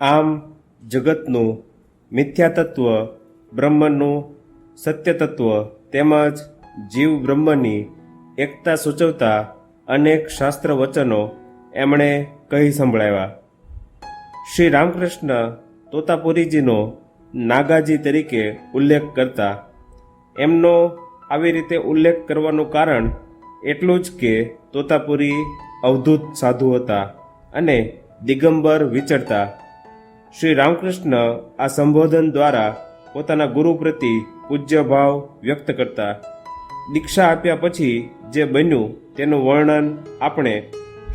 આમ જગતનું મિથ્યા તત્વ બ્રહ્મનું સત્ય તત્વ તેમજ જીવ બ્રહ્મની એકતા સૂચવતા અનેક શાસ્ત્ર વચનો એમણે કહી સંભળાવ્યા. શ્રી રામકૃષ્ણ તોતાપુરીજીનો નાગાજી તરીકે ઉલ્લેખ કરતા. એમનો આવી રીતે ઉલ્લેખ કરવાનું કારણ એટલું જ કે તોતાપુરી અવધૂત સાધુ હતા અને દિગંબર વિચરતા. શ્રી રામકૃષ્ણ આ સંબોધન દ્વારા પોતાના ગુરુ પ્રતિ પૂજ્ય ભાવ વ્યક્ત કરતા. દીક્ષા આપ્યા પછી જે બન્યું તેનું વર્ણન આપણે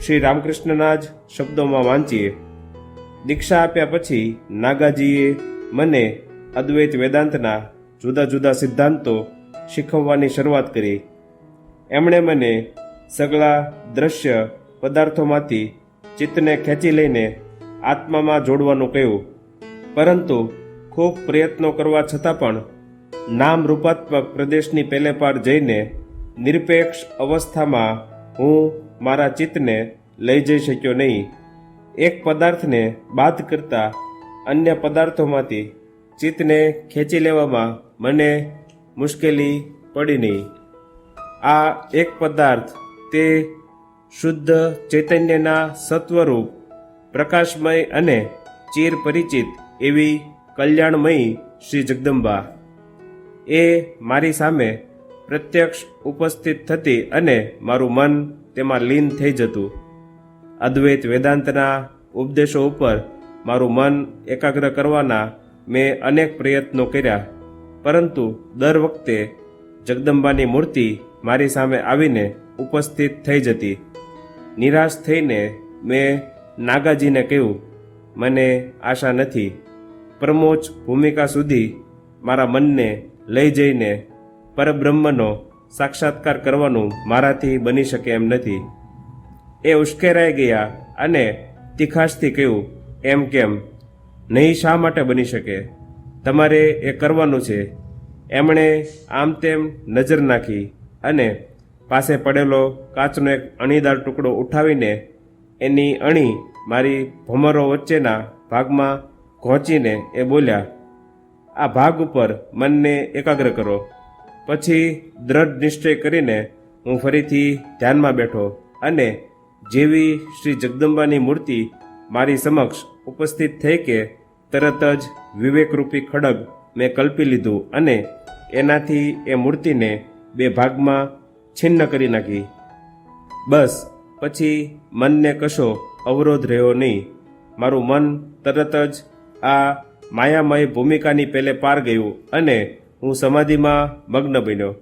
શ્રી રામકૃષ્ણના જ શબ્દોમાં વાંચીએ. દીક્ષા આપ્યા પછી નાગાજીએ મને અદ્વૈત વેદાંતના જુદા જુદા સિદ્ધાંતો શીખવવાની શરૂઆત કરી. એમણે મને સગળા દ્રશ્ય પદાર્થોમાંથી ચિત્તને ખેંચી લઈને આત્મામાં જોડવાનું કહ્યું. પરંતુ ખૂબ પ્રયત્નો કરવા છતાં પણ નામ રૂપાત્મક પ્રદેશની પેલે પાર જઈને નિરપેક્ષ અવસ્થામાં હું મારા ચિત્તને લઈ જઈ શક્યો નહીં. એક પદાર્થને બાદ કરતા અન્ય પદાર્થોમાંથી ચિત્તને ખેંચી લેવામાં મને મુશ્કેલી પડી નહીં. આ એક પદાર્થ તે શુદ્ધ ચૈતન્યના સત્વરૂપ પ્રકાશમય અને ચીર પરિચિત એવી કલ્યાણમયી શ્રી જગદંબા. એ મારી સામે પ્રત્યક્ષ ઉપસ્થિત થતી અને મારું મન તેમાં લીન થઈ જતું. અદ્વૈત વેદાંતના ઉપદેશો ઉપર મારું મન એકાગ્ર કરવાના મેં અનેક પ્રયત્નો કર્યા, પરંતુ દર વખતે જગદંબાની મૂર્તિ મારી સામે આવીને ઉપસ્થિત થઈ જતી. નિરાશ થઈને મેં નાગાજીને કહ્યું, મને આશા નથી. પ્રમોચ ભૂમિકા સુધી મારા મનને લઈ જઈને પરબ્રહ્મનો સાક્ષાત્કાર કરવાનું મારાથી બની શકે એમ નથી. એ ઉશ્કેરાઈ ગયા અને તીખાશથી કહ્યું, એમ કેમ? નહીં, શા માટે બની શકે? તમારે એ કરવાનું છે. એમણે આમ તેમ નજર નાખી અને પાસે પડેલો કાચનો એક અણીદાર ટુકડો ઉઠાવીને એની અણી મારી ભમરો વચ્ચેના ભાગમાં ઘોંચીને એ બોલ્યા, આ ભાગ ઉપર મનને એકાગ્ર કરો. પછી દ્રઢ નિશ્ચય કરીને હું ફરીથી ધ્યાનમાં બેઠો અને જેવી શ્રી જગદંબાની મૂર્તિ મારી સમક્ષ ઉપસ્થિત થઈ કે તરત જ વિવેકરૂપી ખડગ મેં કલ્પી લીધું અને એનાથી એ મૂર્તિને બે ભાગમાં છિન્ન કરી નાખી. બસ પછી મનને કશો અવરોધ રહ્યો નહીં. મારું મન તરત જ આ માયામય ભૂમિકાની પેલે પાર ગયું અને હું સમાધિમાં મગ્ન બન્યો.